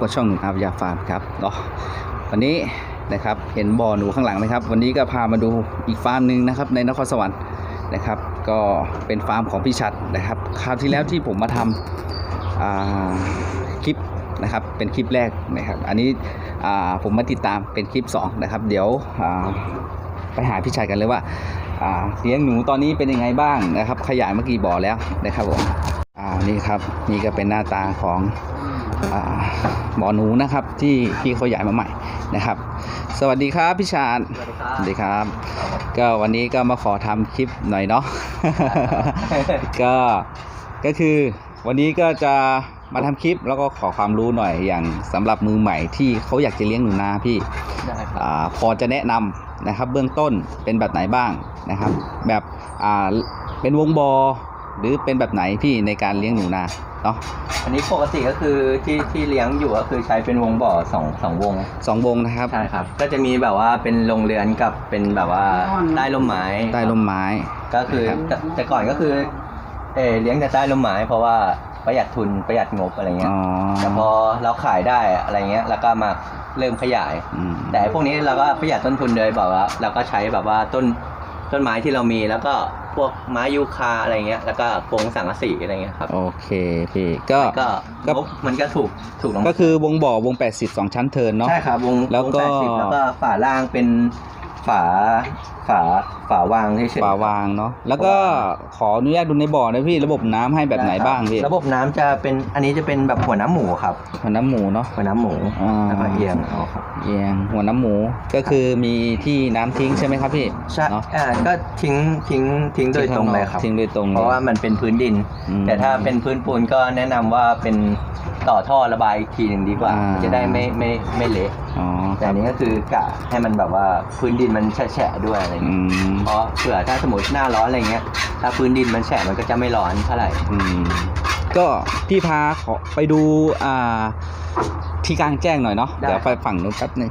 กับช่องหนุ่มอาวยาฟาร์มครับเนาะวันนี้นะครับเห็นบ่อหนูข้างหลังไหมครับ วันนี้ก็พามาดูอีกฟาร์มหนึ่งนะครับในนครสวรรค์นะครับ ก็เป็นฟาร์มของพี่ชัดนะครับคราวที่แล้วที่ผมมาทำคลิปนะครับเป็นคลิปแรกนะครับ อันนี้ผมมาติดตามเป็นคลิปสองนะครับ เดี๋ยวไปหาพี่ชัดกันเลยว่าเลี้ยงหนูตอนนี้เป็นยังไงบ้างนะครับ ขยายเมื่อกี่บ่อแล้วนะครับผมนี่ครับนี่ก็เป็นหน้าตาของ หมอหนูนะครับที่พี่เขาใหญ่มาใหม่นะครับ สวัสดีครับพี่ชาญสวัสดีครับสวัสดีครับก็วันนี้ก็มาขอทำคลิปหน่อยเนาะก็ก็คือวันนี้ก็จะมาทำคลิปแล้วก็ขอความรู้หน่อยอย่างสำหรับมือใหม่ที่เขาอยากจะเลี้ยงหนูนาพี่ได้ครับอาพอจะแนะนำนะครับ เบื้องต้นเป็นแบบไหนบ้างนะครับ แบบอ่าเป็นวงบอ หรือเป็นแบบไหนพี่ในการเลี้ยงหนูนาเนาะอันนี้ปกติก็คือที่ที่เลี้ยงอยู่ก็คือใช้เป็นวงบ่อสองสองวงสองวงนะครับใช่ครับ ก็จะมีแบบว่าเป็นโรงเรือนกับเป็นแบบว่าใต้ร่มไม้ใต้ร่มไม้ ก็คือครับแต่แต่ก่อนก็คือเออเลี้ยงแต่ใต้ร่มไม้ เพราะว่าประหยัดทุนประหยัดงบอะไรเงี้ยอ๋อแต่พอเราขายได้อะไรเงี้ยแล้วก็มาเริ่มขยายอืมแต่พวกนี้เราก็ประหยัดต้นทุนเลยแบบว่าเราก็ใช้แบบว่าต้นต้นไม้ที่เรามีแล้วก็พวกไม้ยูคาอะไรเงี้ย แล้วก็โครงสังกะสีอะไรเงี้ยครับ โอเคพี่ก็ก็ก็งบมันก็ถูกถูกลงก็คือวงบ่อวง 80สองชั้นเทิร์นเนาะใช่ครับวงแล้วก็งแปดสิบแล้วก็ฝาล่างเป็น ฝาฝาฝาวางเฉยๆ ฝาวางเนาะแล้วก็ขออนุญาตดูในบ่อนะพี่ระบบน้ำให้แบบไหนบ้างพี่ระบบน้ำจะเป็นอันนี้จะเป็นแบบหัวน้ำหมูครับ หัวน้ำหมูเนาะหัวน้ำหมูอ่าแล้วก็เอียงเอาครับเอียงหัวน้ำหมูก็คือมีที่น้ำทิ้งใช่ไหมครับพี่ใช่เนาะอ่าก็ทิ้งทิ้งทิ้งโดยตรงเลยครับ ทิ้งโดยตรงเพราะว่ามันเป็นพื้นดิน อืมแต่ถ้าเป็นพื้นปูนก็แนะนำว่าเป็นต่อท่อระบายอีกทีหนึ่งดีกว่า อ่า จะได้ไม่ไม่ไม่เละอ๋อคแต่รับอันนี้ก็คือกะให้มันแบบว่าพื้นดินมันแฉะๆด้วยอะไรอย่างอืเงี้ยมเพราะเผื่อถ้าสมมติหน้าร้อนอะไรเงี้ย ถ้าพื้นดินมันแฉะมันก็จะไม่ร้อนเท่าไหร่ อืมก็พี่พาขอไปดูอ่าที่กลางแจ้งหน่อยเนาะได้ เดี๋ยวไปฝั่งนู้นแป๊บนึง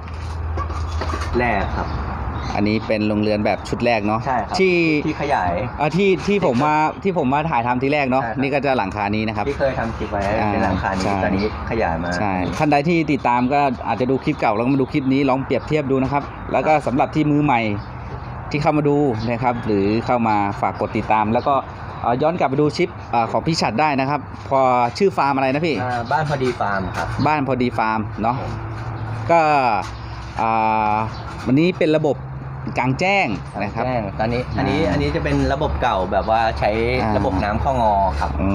แรกครับ อันนี้เป็นโรงเรือนแบบชุดแรกเนาะใช่ครับที่ที่ขยายอ่าที่ที่ผมมาที่ผมมาถ่ายทำทีแรกเนาะใช่ครับ นี่ก็จะหลังคานี้นะครับ ที่เคยทำคลิปไว้อ่าเป็นหลังคานี้ใช่ตอนนี้ขยายมา ใช่ท่านใดที่ติดตามก็อาจจะดูคลิปเก่าแล้วก็มาดูคลิปนี้ลองเปรียบเทียบดูนะครับ แล้วก็สำหรับที่มือใหม่ที่เข้ามาดูนะครับ หรือเข้ามาฝากกดติดตาม แล้วก็เอ่อย้อนกลับไปดูชิปอ่าของพี่ฉัดได้นะครับ พอชื่อฟาร์มอะไรนะพี่ อ่าบ้านพอดีฟาร์มครับ บ้านพอดีฟาร์มเนาะก็อ่าวันนี้เป็นระบบ กลางแจ้งนะครับ แจ้งตอนนี้อันนี้อ่าอันนี้จะเป็นระบบเก่าแบบว่าใช้อ่าระบบน้ำข้องอครับอื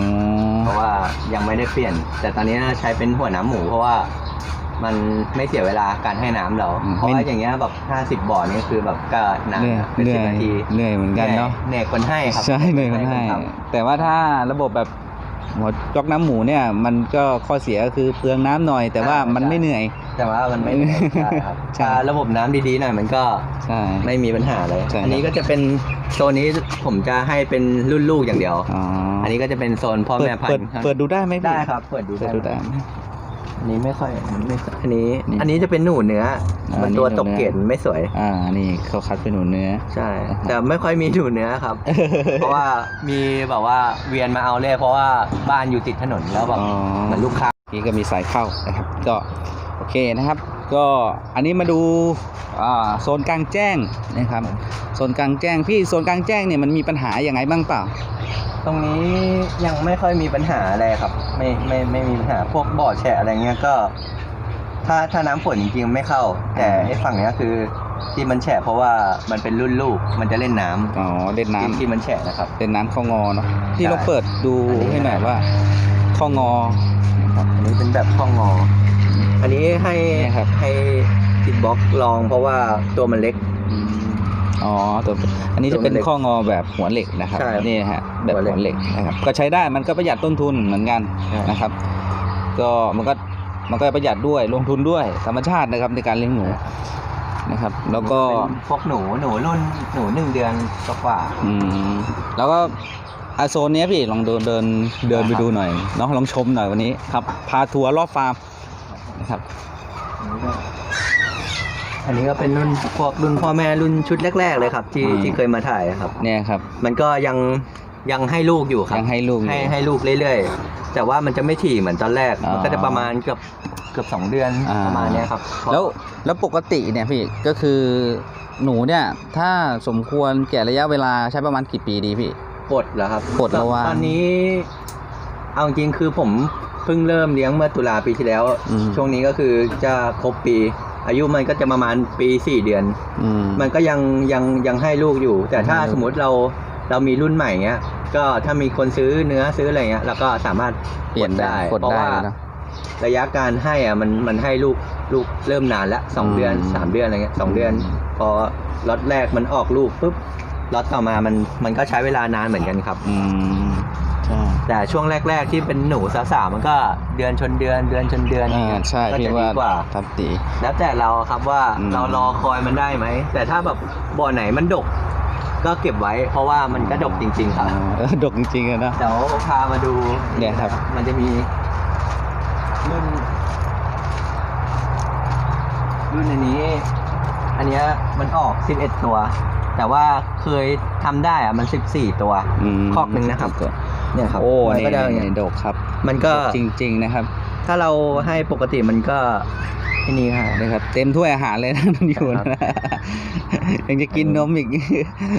มเพราะว่ายังไม่ได้เปลี่ยน แต่ตอนนี้ใช้เป็นหัวน้ำหมูเพราะว่ามันไม่เสียเวลาการให้น้ำเรา เพราะว่าอย่างเงี้ยแบบ50บ่อนี่คือแบบก็นานเหนื่อยเป็นเหนื่สิอบยนาทีเหนื่อยเหมือนกันเนาะเหนื่อยคนให้ครับใช่เหนื่อยคนให้ทแต่ว่าถ้าระบบแบบ หัวจอกน้ำหมูเนี่ย มันก็ข้อเสียก็คือเปลืองน้ำหน่อย แต่ว่ามันไม่เหนื่อยำแต่ว่ามันไม่เหนื่อยใช่ครับใช่ ถ้าระบบน้ำดีๆหน่อยมันก็ใช่ ไม่มีปัญหาเลย ใช่อันนี้ก็จะเป็นโซนนี้ผมจะให้เป็นรุ่นลูกอย่างเดียว อ๋ออัอันนี้ก็จะเป็นโซนพ่อเปิดแม่พันเปิดธุ์เปิดดูได้ไหมพี่ได้ครับ เปิดดูเปิดดูได้ไหม อันนี้ไม่ค่อยไม่ค่อยอันนี้ นี่อันนี้จะเป็นหนูเนื้ออ่ามันนี่ตัวหนูตกเนื้อเกล็ดไม่สวย อ่า นี่เขาคัดเป็นหนูเนื้อ ใช่ แต่ไม่ค่อยมีหนูเนื้อครับ เพราะว่ามีแบบว่าเวียนมาเอาเลยเพราะว่าบ้านอยู่ติดถนนแล้วแบบอ๋อ เหมือนลูกค้า นี่ก็มีสายเข้านะครับก็โอเคนะครับ ก็อันนี้มาดูอ่าโซนกลางแจ้งนะครับโซนกลางแจ้งพี่โซนกลางแจ้งเนี่ยมันมีปัญหาอย่างไงบ้างเปล่า ตรงนี้ยังไม่ค่อยมีปัญหาอะไรครับ ไม่ไม่ไม่มีปัญหาพวกบ่อแฉะอะไรเงี้ยก็ ถ้าถ้าน้ำฝนจริงๆไม่เข้า แต่ไอ้ฝั่งเนี้ยคือ ที่มันแฉะเพราะว่ามันเป็นรุ่นลูกมันจะเล่นน้ำอ๋อเล่นน้ำที่ที่มันแฉะนะครับเป็นน้ำข้องอเนาะที่ใช่เราเปิดดูอันนี้ให้หน่อยว่าข้องอ อันนี้เป็นแบบข้องออันนี้ให้เนี่ยครับ ให้ติดบล็อกลองเพราะว่าตัวมันเล็ก อ๋อตัวอันนี้จะเป็นตัวเล็กข้องอแบบหัวเหล็กนะครับ ใช่นี่ฮะแบบหัวเหล็กหัวเหล็กนะครับก็ใช้ได้มันก็ประหยัดต้นทุนเหมือนกันใช่นะครับ ก็มันก็มันก็ประหยัดด้วยลงทุนด้วยธรรมชาตินะครับในการเลี้ยงหนูนะครับ แล้วก็เป็นพวกหนูหนูรุ่นหนูหนึ่งเดือนกว่าอืมแล้วก็อาโซนเนี้ยพี่ลองเดินเดินเดินไปครับดูหน่อยเนาะลองชมหน่อยวันนี้ครับ พาทัวร์รอบฟาร์มนะครับ อันนี้ก็เป็นรุ่นพวกรุ่นพ่อแม่รุ่นชุดแรก ๆ เลยครับ ที่อืม ที่เคยมาถ่ายครับ เนี่ยครับ มันก็ยังยังให้ลูกอยู่ครับยังให้ลูกอยู่ให้ให้ลูกเรื่อยๆ แต่ว่ามันจะไม่ถี่เหมือนตอนแรก อ๋อมันก็จะประมาณเกือบเกือบสองเดือนอ่า ประมาณเนี้ยครับแล้วแล้วปกติเนี่ยพี่ก็คือหนูเนี่ยถ้าสมควรแก่ระยะเวลาใช้ประมาณกี่ปีดีพี่ ปลดเหรอครับปลดระวางตอนนี้ เอาจริงๆคือผมเพิ่งเริ่มเลี้ยงเมื่อตุลาปีที่แล้ว อืม ช่วงนี้ก็คือจะครบปี อายุมันก็จะประมาณปีสี่เดือน อืม มันก็ยังยังยังให้ลูกอยู่ แต่ถ้าอืมสมมุติเราเรามีรุ่นใหม่เงี้ย ก็ถ้ามีคนซื้อเนื้อซื้ออะไรเงี้ยเราก็สามารถเปลี่ยนได้กดเพราะได้ว่าเลยเนอะระยะการให้อะมันมันให้ลูกลูกเริ่มนานแล้วสองอืมเดือนสามเดือนอะไรเงี้ยสองเดือน อืม พอล็อตแรกมันออกลูกปุ๊บล็อตต่อมามันมันก็ใช้เวลานานเหมือนกันครับ อืม ใช่แต่ช่วงแรก ๆ ที่เป็นหนูสาวๆมันก็เดือนชนเดือนเดือนชนเดือนอ่าใช่ก็พี่จะดีว่ากว่า ทับตี แล้วแต่เราครับว่าอืม เรารอคอยมันได้ไหม แต่ถ้าแบบบ่อไหนมันดก ก็เก็บไว้ เพราะว่ามันก็ดกจริง ๆ ครับเออดกจริงๆอะนะ เดี๋ยวพามาดูเนี่ยครับ มันจะมีรุ่นรุ่นอันนี้ อันเนี้ยมันออก 11 ตัว แต่ว่าเคยทำได้อะมัน 14 ตัวมคอกหนึ่งนะครับ เนี่ยครับโอ้มันนี่ก็จะอย่างเงี้ยดกครับมันก็ดจริง ๆนะครับถ้าเราให้ปกติมันก็ไอ้นี่ค่ะนี่ครับ เต็มถ้วยอาหารเลยนะมันอยู่ครับนะยังจะกินนมอีก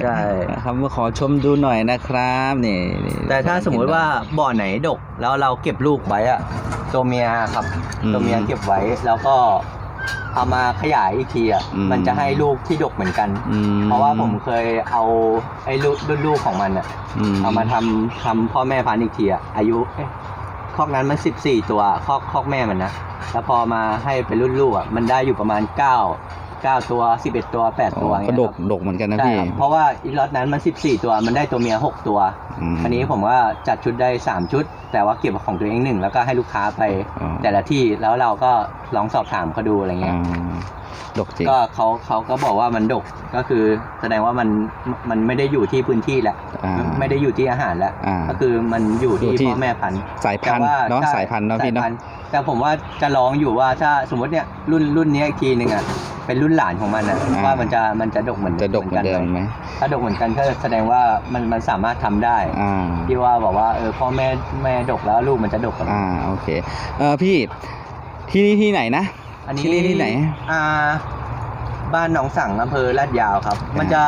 ใช่นะครับมาขอชมดูหน่อยนะครับนี่นี่แต่ถ้าสมมุติว่าบ่อไหนดก แล้วเราเก็บลูกไว้อะตัวเมียครับ ตัวเมียเก็บไว้แล้วก็ เอามาขยายอีกทีอะมันจะให้ลูกที่ดกเหมือนกัน อืมเพราะว่าผมเคยเอาไอ้ลูกรุ่นลูกของมันอะเอามาทำทำพ่อแม่พันธุ์อีกทีอะอายุเอ๊ะคอกนั้นมันสิบสี่ตัวคอกคอกแม่มันนะแล้วพอมาให้เป็นรุ่นลูกอะมันได้อยู่ประมาณเก้า เก้าตัวสิบเอ็ดตัวแปดอ๋ตัวออย่างก็เงี้ยดคกรับดกเหมือนกันนะใช่พี่ ครับเพราะว่าอีล็อตนั้นมันสิบสี่ตัวมันได้ตัวเมียหกตัวมอันนี้ผมว่าจัดชุดได้ 3 ชุด แต่ว่าเก็บของตัวเองหนึ่งแล้วก็ให้ลูกค้าไป อ๋อ แต่ละที่แล้วเราก็ลองสอบถามเขาดูอะไรเงี้ยอ่าดกจริงก็เขาเขาก็บอกว่ามันดกก็คือแสดงว่ามันมันไม่ได้อยู่ที่พื้นที่แล้วอ่า ไม่ได้อยู่ที่อาหารแล้วอ่าก็คือมันอยู่อยู่ที่ที่ พ่อแม่พันธุ์ สายพันธุ์แต่เนาะใช่สายพันธุ์เนาะพี่เนาะ สยพัธุ์แต่ผมว่าจะลองอยู่ว่าถ้าสมมติเนี่ยรุ่นรุ่นนี้อีกทีหนึ่งอะ เป็นรุ่นหลานของมันอะอ่า ว่ามันจะมันจะดกเหมือนจะดกเหมือนเดิมไหไหมถ้าดกเหมือนกันก็แสดงว่ามันมันสามารถทำได้อ่า ที่ว่าบอกว่าเออพ่อแม่แม่ดกแล้วลูกมันจะดกกันอ่า โอเค เออพี่ ที่นี่ที่ไหนนะ อันนี้ที่นี่ที่ไหน อ่า บ้านหนองสังอำเภอลาดยาวครับอ่ามัมันจะ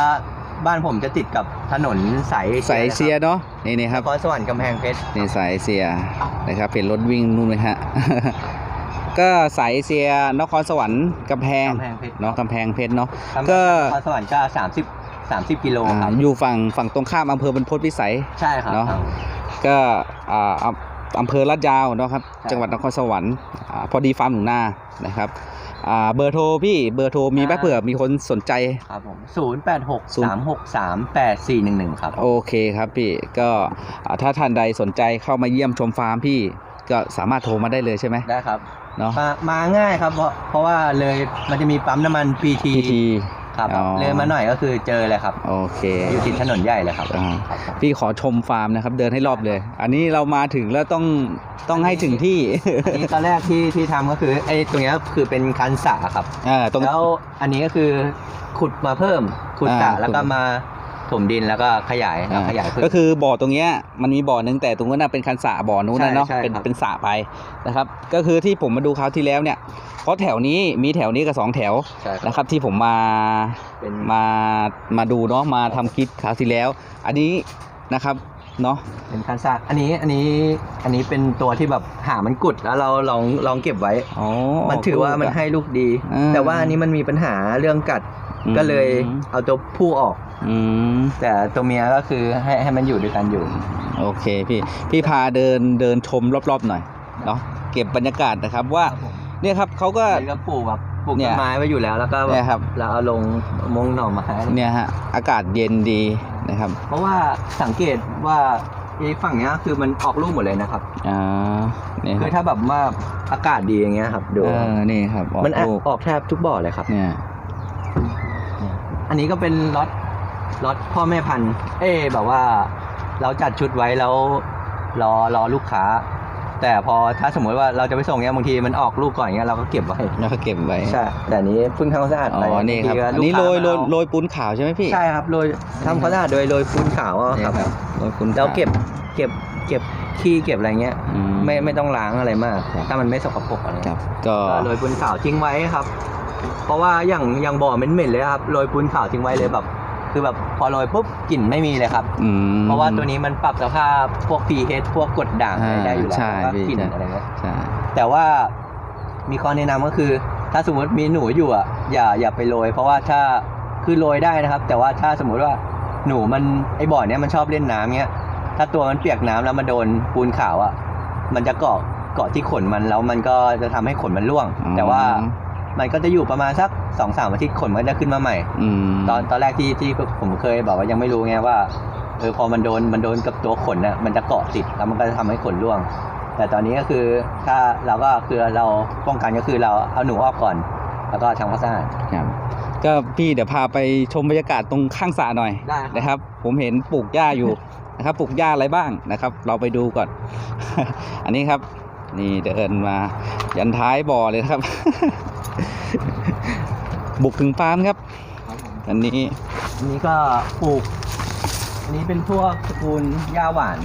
บ้านผมจะติดกับถนนสายสายเอเชียเนาะ นี่นี่คครัรับบนครสวรรค์กำแพงเพชร นี่สายเอเชียนะครับ เป็นรถวิ่งนู่นเลยฮะ ก็สายเอเชียนครสวรรค์กำแพงกำแพงเพชร เนาะกำแพงเพชรเนาะครับก็นครสวรรค์ก็สามสิบสามสิบกิโลอ่าครับ อยู่ฝั่งฝั่งตรงข้ามอำเภอบรรพตวิสัย ใช่ครับ เนอะครับก็อ่าอำอำเภอลาดยาวเนาะครับใช่จังหวัดนครสวรรค์อาพอดีฟาร์มหนูนานะครับอ่าเบอร์โทรพี่เบอร์โทรมีไหมอ่าเผื่อมีคนสนใจ ครับผมศูนย์แปดหกศูนย์ สามหกสามแปดสี่หนึ่งหนึ่งครับ โอเคครับพี่ก็อ่าถ้าท่านใดสนใจเข้ามาเยี่ยมชมฟาร์มพี่ก็สามารถโทรมาได้เลยใช่ไหมได้ครับ เนาะ มามาง่ายครับ เพราะเพราะว่าเลยมันจะมีปั๊มน้ำมัน PT พีทีครับอ๋อ เลยมาหน่อยก็คือเจอเลยครับ โอเคอยู่ติดถนนใหญ่เลยครับ อ่าพี่ขอชมฟาร์มนะครับ เดินให้รอบเลย อันนี้เรามาถึงแล้วต้องต้องให้ถึงที่อันนี้ตอนแรกที่ที่ทำก็คือไอ้ตรงเนี้ยคือเป็นคันสระครับ อ่าตรง แล้วอันนี้ก็คือขุดมาเพิ่มขุดสระอ่าแล้วก็มา ถมดินแล้วก็ขยายแล้วขยายเพิ่มก็คือบ่อตรงเนี้ยมันมีบ่อหนึงแต่ตรงนั้นนะเป็นคันสระบ่อนู้นนะเนาะใช่ใช่เป็นครับ เป็นสระไปนะครับ ก็คือที่ผมมาดูคราวที่แล้วเนี่ยเพราะแถวนี้มีแถวนี้กับสองแถวใช่ครับนะครับ ที่ผมมาเป็นมามาดูเนาะมาทำคลิปคราวที่แล้ว อันนี้นะครับเนาะ เป็นคันสระอันนี้อันนี้อันนี้เป็นตัวที่แบบหามันกุดแล้วเราลองลองเก็บไว้อ๋อมันถือว่ามันให้ลูกดี อ่า แต่ว่าอันนี้มันมีปัญหาเรื่องกัด อืม ก็เลยเอาตัวผู้ออก อืม แต่ตัวเมียก็คือให้ให้มันอยู่ด้วยกันอยู่ โอเคพี่พี่พาเดินเดินชมรอบๆหน่อยเนาะเก็บบรรยากาศนะครับว่าเนี่ยครับเขาก็ นี่ก็ปลูกแบบปลูกเนี่ต้ยนไม้ไว้อยู่แล้ว แล้วก็แบเนี่ยครับ เราเอาลงมงหน่อไม้เนี่ยฮะอากาศเย็นดีนะครับเพราะว่าสังเกตว่าไอ้ฝั่งเนี้ยคือมันออกลูกหมดเลยนะครับ อ่าเนี่ยคคืรัอบถ้าแบบว่าอากาศดีอย่างเงี้ยครับดูเออนี่ครับออกมันอลูกออกแทบทุกบ่อเลยครับ เนี่ย อันนี้ก็เป็นล็อตล็อตพ่อแม่พันธุ์ เอ้แบบว่าเราจัดชุดไว้แล้วรอรอลูกค้า แต่พอถ้าสมมติว่าเราจะไปส่งเนี้ยบางทีมันออกลูกก่อนเงี้ยเราก็เก็บไว้แล้วก็เก็บไว้ใช่แต่อันนี้เพิ่งทำความสะอาดอ๋ไปอนี่ครับางทีก็อันนี้โรยโรยลูกค้ามาเอาโรยปูนขาวใช่ไหมพี่ใช่ครับโรยทำความสะอาดโดยโรยปูนขาวอะนี่ครับครับโรยปูนขาว แล้วเก็บเก็บเก็บขี้เก็บอะไรเงี้ย อืมไม่ไม่ต้องล้างอะไรมาก ครับ ถ้ามันไม่สกปรกอะไรครับก็ ก็โรยปูนขาวทิ้งไว้ครับ เพราะว่าอย่างอย่างบ่อเหม็นๆเลยครับโรยปูนขาวทิ้งไว้เลยแบบ คือแบบพอโรยปุ๊บกลิ่นไม่มีเลยครับ อืม เพราะว่าตัวนี้มันปรับสภาพพวก pH พวกกรดด่างอะไรได้อยู่แล้วใช่แล้วก็พี่กลิ่นใช่ อะไรเงี้ยใช่ แต่ว่ามีข้อแนะนำก็คือ ถ้าสมมติมีหนูอยู่อะอย่าอย่าไปโรย เพราะว่าถ้าคือโรยได้นะครับ แต่ว่าถ้าสมมุติว่าหนูมันไอบ่อเนี้ยมันชอบเล่นน้ำเงี้ยถ้าตัวมันเปียกน้ำแล้วมาโดนปูนขาวอะมันจะเกาะเกาะที่ขนมันแล้วมันก็จะทำให้ขนมันร่วงแต่ว่า มันก็จะอยู่ประมาณสักสองสามอาทิตย์ขนมันก็จะขึ้นมาใหม่อืมตอนตอนแรกที่ที่ผมเคยบอกว่ายังไม่รู้ไงว่าเออพอมันโดนมันโดนกับตัวขนน่ะมันจะเกาะติดแล้วมันก็จะทำให้ขนร่วง แต่ตอนนี้ก็คือถ้าเราก็คือเราป้องกันก็คือเราเอาหนูออกก่อน แล้วก็ทำความสะอาดครับก็พี่เดี๋ยวพาไปชมบรรยากาศตรงข้างสระหน่อยได้ครับนะครับ ผมเห็นปลูกหญ้าอยู่นะครับ ปลูกหญ้าอะไรบ้างนะครับ เราไปดูก่อน อันนี้ครับ นี่เดินมายันท้ายบ่อเลยนะครับ บุกถึงฟาร์มครับอันนี้อันนี้ก็ปลูก อันนี้เป็นพวกตระกูลหญ้าหวาน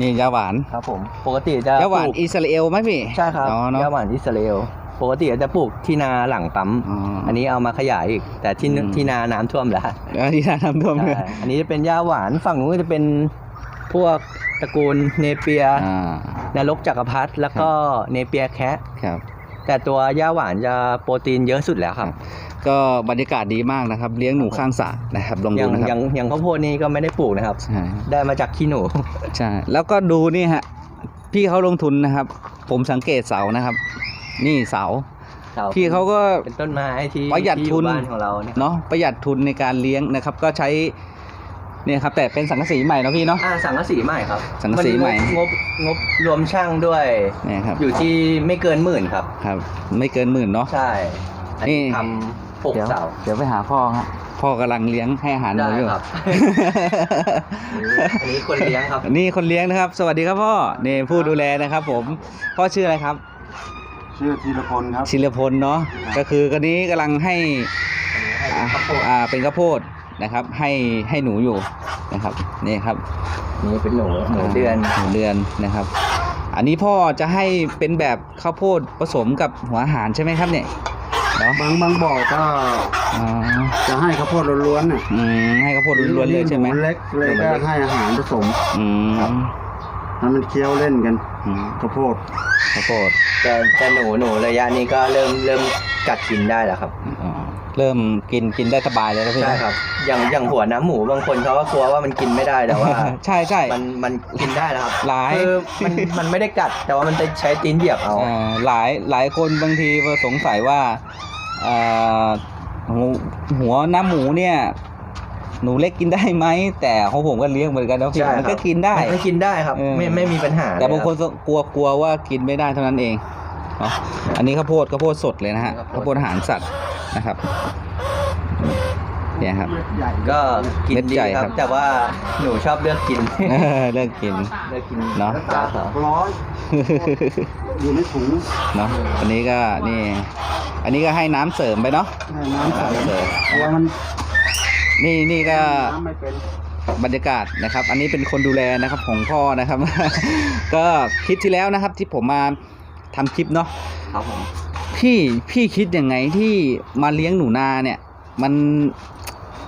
นี่ยาหวานครับผม ปกติจะยาหวานปลูกอิสราเอลไหมพี่ใช่ครับอ๋อเนาะหญ้าหวานอิสราเอลปกติจะปลูกที่นาหลังปั๊มอ๋ออัอันนี้เอามาขยายอีก แต่ที่อืม ที่นาน้ำท่วมแล้วอันนี้น้ำท่วมเลย ใช่อันนี้จะเป็นหญ้าหวานฝั่งนู้นก็จะเป็นพวก ตระกูลเนเปียอ่านรกจักรพรรดิแล้วก็เนเปียแคะครับ แต่ตัวหญ้าหวานจะโปรตีนเยอะสุดแล้วครับ ก็บรรยากาศดีมากนะครับ เลี้ยงหนูข้างสระนะครับลองอดูย่างนะคอรัย่าบงอย่างข้าวโพดนี่ก็ไม่ได้ปลูกนะครับ ใช่ได้มาจากขี้หนู ใช่แล้วก็ดูนี่ฮะพี่เขาลงทุนนะครับ ผมสังเกตเสานะครับ นี่เสา พี่เขาก็ เป็นต้นไม้ที่ประหยัดที่อทุน บ้านของเราเนี่ยเนาะประหยัดทุนในการเลี้ยงนะครับ ก็ใช้ เนี่ยครับแต่เป็นสังกะสีใหม่เนาะพี่เนาะ อ่าสังกะสีใหม่ครับสังกะสีใหม่นงบงบรวมช่างด้วย เนี่ยครับอยู่ที่ไม่เกินหมื่นครับ ครับ ไม่เกินหมื่นเนาะ ใช่อันนี้นี่ทำหกเดี๋ยวเสา เดี๋ยวไปหาพ่อครับพ่อกำลังเลี้ยงให้อาหารหได้นูอยู่ครับ อันนี้คนเลี้ยงครับ นี่คนเลี้ยงนะครับ สวัสดีครับพ่อนี่ผู้ดูแลนะครับ ผมพ่อชื่ออะไรครับชื่อธีรพลครับ ชิลพลเนาะก็คือคนนี้กำลังให้อ่าอ่าเป็นข้าวโพด นะครับ ให้ให้หนูอยู่นะครับนี่ครับนี่เป็นหนูหนูเดือนหนูเดือนนะครับ อันนี้พ่อจะให้เป็นแบบข้าวโพดผสมกับหัวอาหารใช่ไหมครับเนี่ยเนาะบางบางบ่อก็อ๋อจะให้ข้าวโพดล้วนๆน่ะอืมให้ข้าวโพดล้วนๆเลยใช่ไหมนูเล็กเลยก็ให้อาหารผสมอืมให้มันเคี้ยวเล่นกันอืมข้าวโพดข้าวโพดแต่แต่หนูหนูระยะนี้ก็เริ่มเริ่มกัดกินได้แล้วครับอ๋อเริ่มกินกินได้สบายเลยนะพี่ใช่นะครับ อย่างอย่างหัวน้ำหมูบางคนเขาก็กลัวว่ามันกินไม่ได้แต่ว่า ใช่ใช่ มันมันกินได้แล้วครับหลาย คือมันมันไม่ได้กัด แต่ว่ามันจะใช้ตีนเหยียบเอาเอ่อหลายหลายคนบางทีสงสัยว่าเอ่อหัวหัวน้ำหมูเนี่ย หนูเล็กกินได้ไหม แต่ของผมก็เลี้ยงเหมือนกันนะพี่ใช่ครับ มันก็กินได้ มันกินได้ครับ เออ ไม่ไม่มีปัญหาแต่บางคนเลยรับกลัวกลัวว่ากินไม่ได้เท่านั้นเองเนาะอันนี้ข้าวโพดข้าวโพดสดเลยนะฮะข้าข้าววโพโพดดอาหารสัตว์นะครับ เนี่ยครับใหญ่ก็กินเม็ดดีใหญ่คครัรับ บ แต่ว่าหนูชอบเลือกกินเลิกกิน เลือกกินเนาะ ตาสองร้อยอยู่ในถุงเนาะอันนี้ก็นี่ อันนี้ก็ให้น้ำเสริมไปเนาะให้น้ำใส่น้ำเสริมตัวมันนี่นี่ก็ น้ำไม่เป็นบรรยากาศนะครับ อันนี้เป็นคนดูแลนะครับของพ่อนะครับ ก็คลิปที่แล้วนะครับที่ผมมาทำคลิปเนาะครับผม พี่พี่คิดยังไงที่มาเลี้ยงหนูนาเนี่ย มัน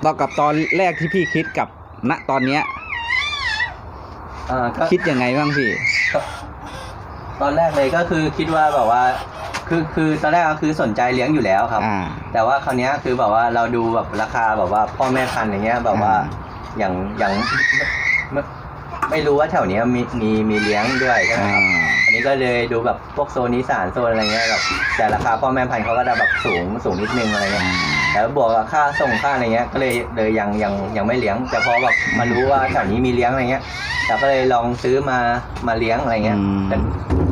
ต่อกับตอนแรกที่พี่คิดกับณตอนเนี้ย อ่าก็คิดยังไงบ้างพี่ ตอนแรกเลยก็คือคิดว่าแบบว่า คือคือตอนแรกก็คือสนใจเลี้ยงอยู่แล้วครับ อ่า แต่ว่าคราวเนี้ยคือแบบว่าเราดูแบบราคาแบบว่าพ่อแม่พันธุ์อย่างเงี้ยแบบว่าอ่า อย่างอย่างไม่ไม่รู้ว่าแถวเนี้ยมีมีมีเลี้ยงด้วยใช่ไหมอ่าครับอันนี้ก็เลยดูแบบพวกโซนอีสานโซนอะไรเงี้ยแบบแต่ราคาพ่อแม่พันธุ์เขาก็จะแบบสูงสูงนิดนึงอะไรเงี้ย แล้วบวกกับค่าส่งค่าอะไรเงี้ย ก็เลยเลยยังยังยังไม่เลี้ยง แต่พอแบบมารู้ว่าแถวนี้มีเลี้ยงอะไรเงี้ยเราก็เลยลองซื้อมามาเลี้ยงอะไรเงี้ยอืมแต่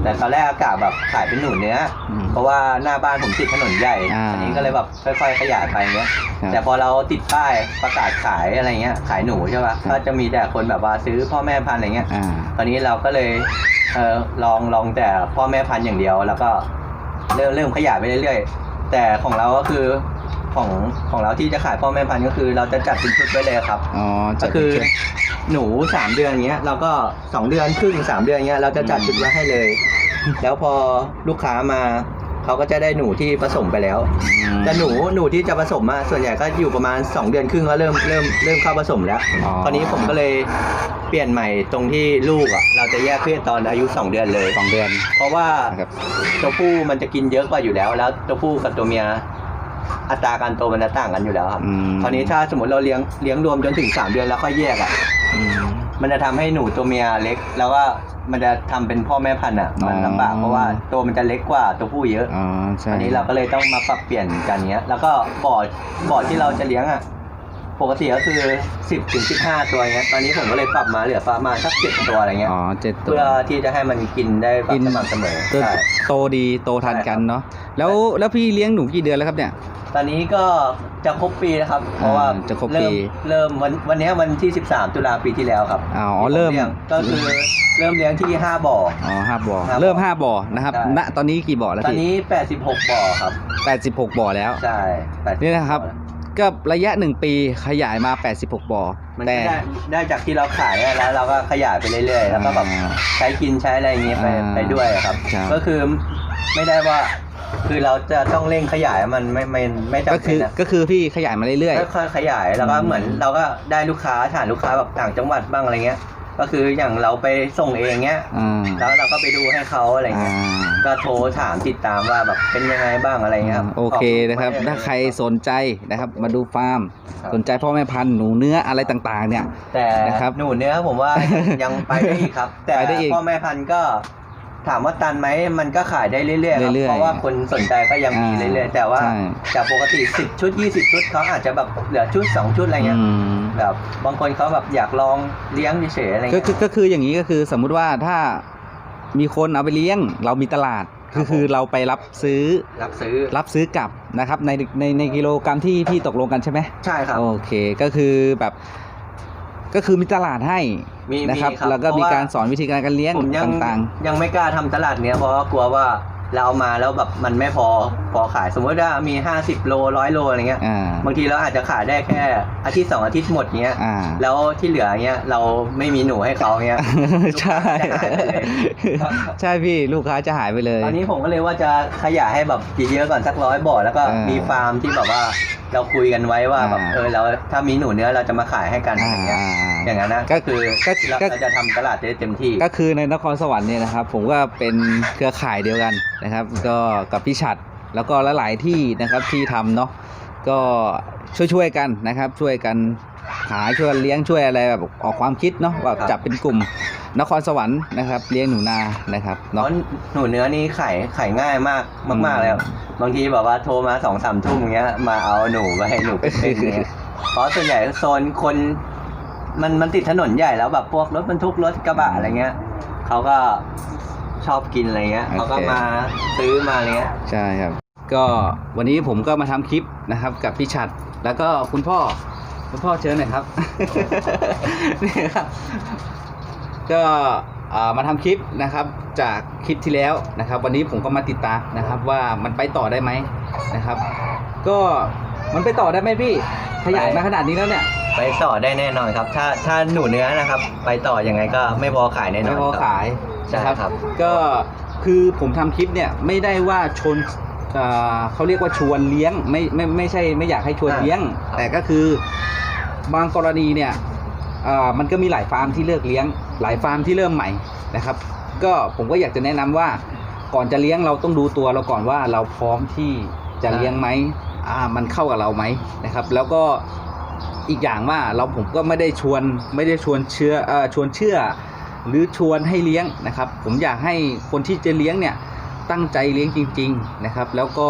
แต่ตอนแรกอากาศแบบขายเป็นหนูเนื้ออมเพราะว่าหน้าบ้านผมติดถนนใหญ่อ่าอันนี้ก็เลยแบบค่อย ๆ ขยายไปเงี้ย ครับแต่พอเราติดป้ายประกาศขายอะไรเงี้ย ขายหนูใช่ปะครับ ก็จะมีแต่คนแบบว่าซื้อพ่อแม่พันธุ์อะไรเงี้ย อ่า ตอนนี้เราก็เลยเออลองลองแต่พ่อแม่พันธุ์อย่างเดียว แล้วก็เริ่มเริ่มขยายไปเรื่อยๆ แต่ของเราก็คือ ของของเราที่จะขายพ่อแม่พันธุ์ก็คือเราจะจัดเป็นชุดไว้เลยครับ อ๋อก็จัดคือเป็นชุด หนูสามเดือนเงี้ยเราก็สองเดือนครึ่งสามเดือนเงี้ยเราจะจัดชุดไว้ให้เลย แล้วพอลูกค้ามาเขาก็จะได้หนูที่ผสมไปแล้ว อืม แต่หนูหนูที่จะผสมมาส่วนใหญ่ก็อยู่ประมาณ 2 เดือนครึ่งก็เริ่มเริ่มเริ่มเข้าผสมแล้วอ๋อ คราวนี้ผมก็เลยเปลี่ยนใหม่ตรงที่ลูกอะเราจะแยกเพศตอนอายุ 2 เดือนเลย สองเดือนเพราะว่านะครับ ตัวผู้มันจะกินเยอะกว่าอยู่แล้ว แล้วตัวผู้กับตัวเมีย อัตราการโตมันจะต่างกันอยู่แล้วครับ อืม คราวนี้ถ้าสมมติเราเลี้ยงเลี้ยงรวมจนถึง3เดือนแล้วค่อยแยกอะ อืม มันจะทำให้หนูตัวเมียเล็ก แล้วก็มันจะทำเป็นพ่อแม่พันธุ์อะ มันอ๋อลำบากเพราะว่าตัวมันจะเล็กกว่าตัวผู้เยอะ อ๋อใช่อันนี้เราก็เลยต้องมาปรับเปลี่ยนกันเนี้ย แล้วก็บ่อบ่อที่เราจะเลี้ยงอะ ปกติก็คือ10ถึง15ตัวเงี้ย ตอนนี้ผมก็เลยปรับมาเหลือประมาณสัก7ตัวอะไรเงี้ย อ๋อเจ็ดตัว เพื่อที่จะให้มันกินได้แบบกิน สม่ำเสมอตัวใช่ โตดีโตทันกันเนาะแล้วแล้วพี่เลี้ยงหนูกี่เดือนแล้วครับเนี่ย ตอนนี้ก็จะครบปีแล้วครับ เพราะว่าจะครบปีเริ่มเริ่มวันวันเนี้ยวันที่ 13 ตุลาปีที่แล้วครับอ๋อที่ผเริ่มลี้ยงก็คือเริ่มเลี้ยงที่ 5 บ่อ อ๋อห้าบ่อห้าบ่อเริ่มห้าบ่อนะครับใช่ ณตอนนี้กี่บ่อแล้วตอนพี่นี้ 86 บ่อครับ แปดสิบหกบ่อแล้ว ใช่86นี่นะครับ ก็ระยะหนึ่งปีขยายมา 86 บ่อมันแต่ก็ได้ได้จากที่เราขายอะแล้วเราก็ขยายไปเรื่อยๆ แล้วก็แบบอ่า ใช้กินใช้อะไรอย่างเงี้ยไปอ่าไปด้วยอะครับ ครับ ก็คือไม่ได้ว่า คือเราจะต้องเร่งขยายมันไม่ไม่ไม่ก็จำคืเป็นอนะก็คือพี่ขยายมาเรื่อย ค่อยๆขยายแล้วก็อืมเหมือน เราก็ได้ลูกค้าฐานลูกค้าแบบต่างจังหวัดบ้างอะไรเงี้ย ก็คืออย่างเราไปส่งเองเงี้ย ๆอ่าแล้วเราก็ไปดูให้เขาอะไรอ่าเงี้ย ก็โทรถามติดตามว่าแบบเป็นยังไงบ้างอะไรเงี้ยครับโอเคนะครับ ถ้าใครสนใจนะครับมาดูฟาร์มครับสนใจพ่อแม่พันธุ์หนูเนื้ออะไรต่างๆ เนี่ย แต่นะครับหนูเนื้อผมว่ายังไปได้อีกครับ แต่ไปได้อีก พ่อแม่พันธุ์ก็ ถามว่าตันไหมมันก็ขายได้เรื่อยๆครับเรื่อยๆเพราะว่าคนสนใจก็ยังมีอ่าเรื่อยๆ แต่ว่าใช่ จากปกติ 10 ชุด 20 ชุดเขาอาจจะแบบเหลือชุด 2 ชุดอะไรเงี้ยอืม แบบบางคนเขาแบบอยากลองเลี้ยงเฉยๆอะไรก็เงี้ย คือก็คืออย่างนี้ก็คือสมมุติว่าถ้ามีคนเอาไปเลี้ยง เรามีตลาดครัคืบอคือเราไปรับซื้อรับซื้อรับซื้อกลับนะครับในในในกิโลกรัมที่พี่ตกลงกันใช่ไหมใช่ครับ โอเค ก็คือแบบ ก็คือมีตลาดให้มีนะครับ มีครับแล้วก็มีเพราะว่าการสอนวิธีการการเลี้ยงผมยังต่าง ยังไม่กล้าทำตลาดเนี้ยเพราะว่ากลัวว่า เราเอามาแล้วแบบมันไม่พอพอขายสมมติว่ามี50โลร้อยโลอะไรเงี้ยๆอ่า บางทีเราอาจจะขายได้แค่อาทิตย์สองอาทิตย์หมดเงี้ยอ่า แล้วที่เหลือเงี้ยเราไม่มีหนูให้เขาเงี้ย ใช่ ลูกค้าจะหายไปเลย ใช่พี่ลูกค้าจะหายไปเลย ตอนนี้ผมก็เลยว่าจะขยายให้แบบเยอะๆก่อนสักร้อยบ่อแล้วก็อ่ามีมีฟาร์มที่แบบว่าเราคุยกันไว้ว่าแบบอ่า เออเราถ้ามีหนูเนื้อเราจะมาขายให้กันอะไรเงี้ยอ่าอย่างนั้นนะก็ก็คือก็เราก็ เราจะทำตลาดได้เต็มที่ ก็คือในนครสวรรค์เนี่ยนะครับ ผมก็เป็นเครือข่ายเดียวกันนะครับ ก็กับพี่ฉัดแล้วก็หลายๆที่นะครับที่ทำเนาะก็ช่วยๆกันนะครับช่วยกันขายช่วยกันเลี้ยงช่วยอะไรแบบออกความคิดเนาะว่าครับจับเป็นกลุ่มนครสวรรค์นะครับ เลี้ยงหนูนานะครับเพเนาะราะ หนูเนื้อนี่ขายขายง่ายมากมากอืมๆแล้วบางทีแบบว่าโทรมาสองสามทุ่มเงี้ยมาเอาหนูมาให้หนูเป็นเป็นเงี้ยเพราะส่วนใหญ่โซนคน มันมันติดถนนใหญ่แล้วแบบพวกรถบรรทุกรถกระบะอะไรเงี้ยเขาก็ ชอบกินอะไรเงี้ยโอเคเขาก็มาซื้อมาอะไรเงี้ยใช่ครับ ก็วันนี้ผมก็มาทำคลิปนะครับ กับพี่ฉัดแล้วก็คุณพ่อคุณพ่อเชิญหน่อยครับนี่ครับก็อ่ามาทำคลิปนะครับ จากคลิปที่แล้วนะครับ วันนี้ผมก็มาติดตามนะครับว่ามันไปต่อได้ไหมนะครับ ก็มันไปต่อได้ไหมพี่ขยายมาขนาดนี้แล้วเนี่ย ไปต่อได้แน่นอนครับ ถ้าถ้าหนูเนื้อนะครับ ไปต่อยังไงก็ไม่พอขายแน่นอนไม่พอครับ ขายใช่นะครับครับก็คือผมทำคลิปเนี่ยไม่ได้ว่าชวนอ่าเขาเรียกว่าชวนเลี้ยงไม่ไม่ไม่ใช่ไม่อยากให้ชวนเลี้ยงแต่ก็คือบางกรณีเนี่ยอ่ามันก็มีหลายฟาร์มที่เลิกเลี้ยง หลายฟาร์มที่เริ่มใหม่นะครับ ก็ผมก็อยากจะแนะนำว่าก่อนจะเลี้ยงเราต้องดูตัวเราก่อนว่าเราพร้อมที่จะเลี้ยงไหมอ่ามันเข้ากับเราไหมนะครับ แล้วก็ อีกอย่างว่าเราผมก็ไม่ได้ชวนไม่ได้ชวนเชื่อเอ่อชวนเชื่อ หรือชวนให้เลี้ยงนะครับ ผมอยากให้คนที่จะเลี้ยงเนี่ยตั้งใจเลี้ยงจริง ๆนะครับ แล้วก็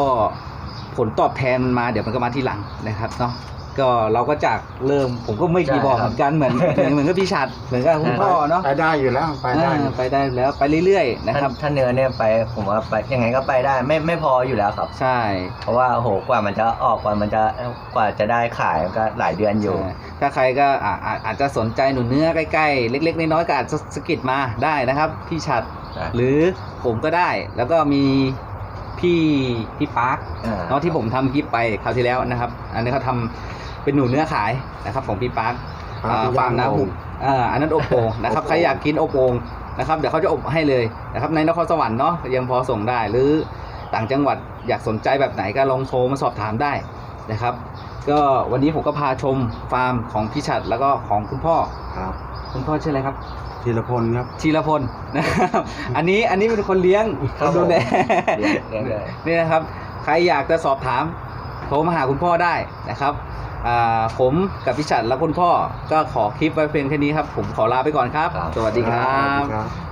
ผลตอบแทนมันมาเดี๋ยวมันก็มาทีหลังนะครับเนาะ ก็เราก็จากเริ่มผมก็ไม่กี่ใช่บอกคเหรับมือนกันเหมือนเหมือนเหมือนกับพี่ชัดเหมือนกับคุณพ่อเนาะไปได้อยู่แล้วไปได้อ่าไปได้แล้วไปเรื่อยๆนะครับถ้าถ้าเนื้อเนี่ยไปผมว่าไปยังไงก็ไปได้ไม่ไม่พออยู่แล้วครับใช่ เพราะว่าโหกว่ามันจะออกกว่ามันจะกว่าจะได้ขายมันก็หลายเดือนอยู่ใช่ถ้าใครก็อ่าอาอาจจะสนใจหนูเนื้อใกล้ๆเล็ก ๆ น้อยๆก็อาจจะสะกิดมาได้นะครับพี่ชัดครับหรือผมก็ได้แล้วก็มีพี่พี่ปาร์คอ่าเนาะที่ผมทำคลิปไปคราวที่แล้วนะครับ อันนี้เขาทำ เป็นหนูเนื้อขายนะครับของพี่ปาร์คปาร์คอ่าฟาร์มน้ำหุบอ่าอันนั้นอบโอ่งนะครับอบโอ่งใครอยากกินอบโอ่งนะครับเดี๋ยวเขาจะอบให้เลยนะครับในนครสวรรค์เนาะยังพอส่งได้หรือต่างจังหวัดอยากสนใจแบบไหนก็ลองโทรมาสอบถามได้นะครับ ก็วันนี้ผมก็พาชมฟาร์มของพี่ชัดแล้วก็ของคุณพ่อครับคุณพ่อชื่ออะไรครับธีรพลครับชีรพลนะครับอันนี้อันนี้เป็นคนเลี้ยงครับคนดูแลเลี้ยงเลี้ยงเลยนี่นะครับ ใครอยากจะสอบถามโทรมาหาคุณพ่อได้นะครับอ่า ผมกับพี่ชัดและคุณพ่อก็ขอคลิปไว้เพียงแค่นี้ครับ ผมขอลาไปก่อนครับครับสวัสดีครัสวัสบดีครับ